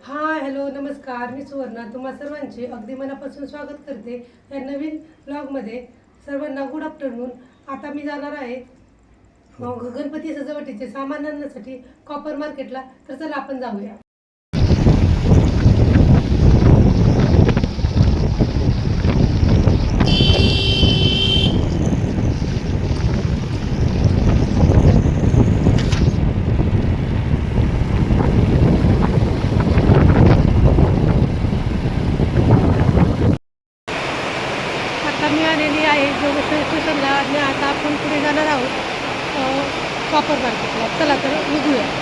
हा हॅलो नमस्कार. मी सुवर्णा. तुम्हा सर्वांचे अगदी मनापासून स्वागत करते या नवीन ब्लॉगमध्ये. सर्वांना गुड आफ्टरनून आता मी जाणार आहे गणपती सजावटीचे सामान आणण्यासाठी कॉपर मार्केटला तर चला आपण जाऊया आता मी आलेली आहे जोगेश्वर स्टेशनला आणि आता आपण पुढे जाणार आहोत अ, कॉपर मार्केटला चला तर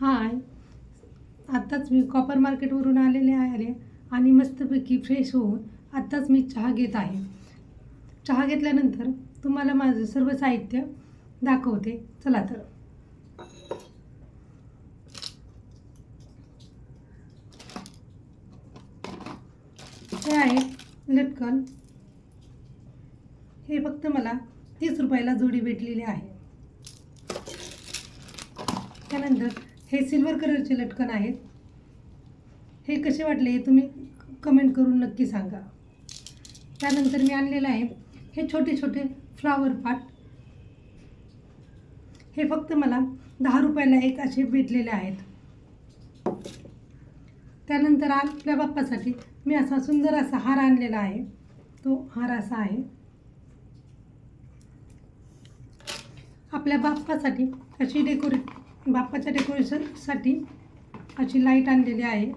हाय. आत्ताच मी कॉपर मार्केटवरून आलेले आहे आणि मस्तपैकी फ्रेश होऊन आत्ताच मी चहा घेत आहे. चहा घेतल्यानंतर तुम्हाला माझं सर्व साहित्य दाखवते. चला तर. हे आहे लटकन. हे फक्त मला तीस रुपयाला जोडी भेटलेली आहे. त्यानंतर हे सिल्वर कलरचे लटकन आहेत. हे कसे वाटले हे तुम्ही कमेंट करून नक्की सांगा. त्यानंतर मी आणलेलं आहे. हे छोटे छोटे फ्लावर पाट हे फक्त मला दहा रुपयाला एक असे भेटलेले आहेत. त्यानंतर आपल्या बाप्पासाठी मी असा सुंदर असा हार आणलेला आहे. तो हार असा आहे. आपल्या बाप्पासाठी अशी डेकोरेट बाप्पाच्या डेकोरेशनसाठी अशी लाइट आणलेली आहे.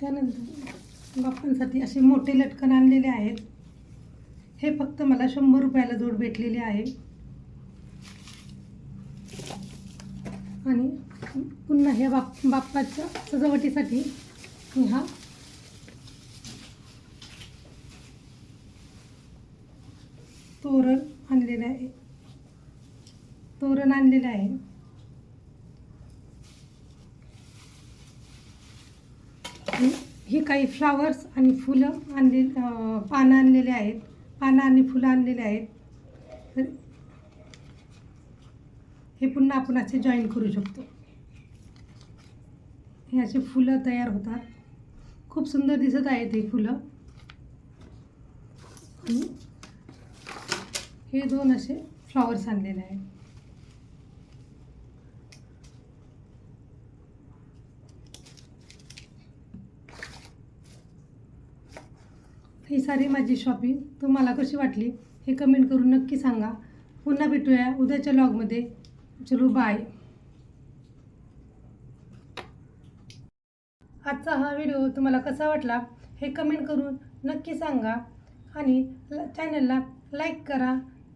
त्यानंतर बाप्पांसाठी असे मोठे लटकन आणलेले आहेत. हे फक्त मला शंभर रुपयाला जोड भेटलेले आहे. आणि पुन्हा ह्या बाप बाप्पाच्या सजावटीसाठी मी हा तोरण आणलेलं आहे. तोरण आणलेलं आहे. हे ही काही फ्लावर्स आणि फुलं आणले पानं आणलेले आहेत. पानं आणि फुलं आणलेले आहेत. तर हे पुन्हा आपण असे जॉईन करू शकतो. हे असे फुलं तयार होतात. खूप सुंदर दिसत आहेत हे फुलं. आणि हे दोन असे फ्लॉवर्स आणलेले आहेत. ही सारी माझी शॉपिंग तुम्हाला कशी वाटली हे कमेंट करून नक्की सांगा. पुन्हा भेटूया उद्याच्या लॉगमध्ये चलो बाय आजचा हा व्हिडिओ तुम्हाला कसा वाटला हे कमेंट करून नक्की सांगा. आणि ल- चॅनलला लाईक करा.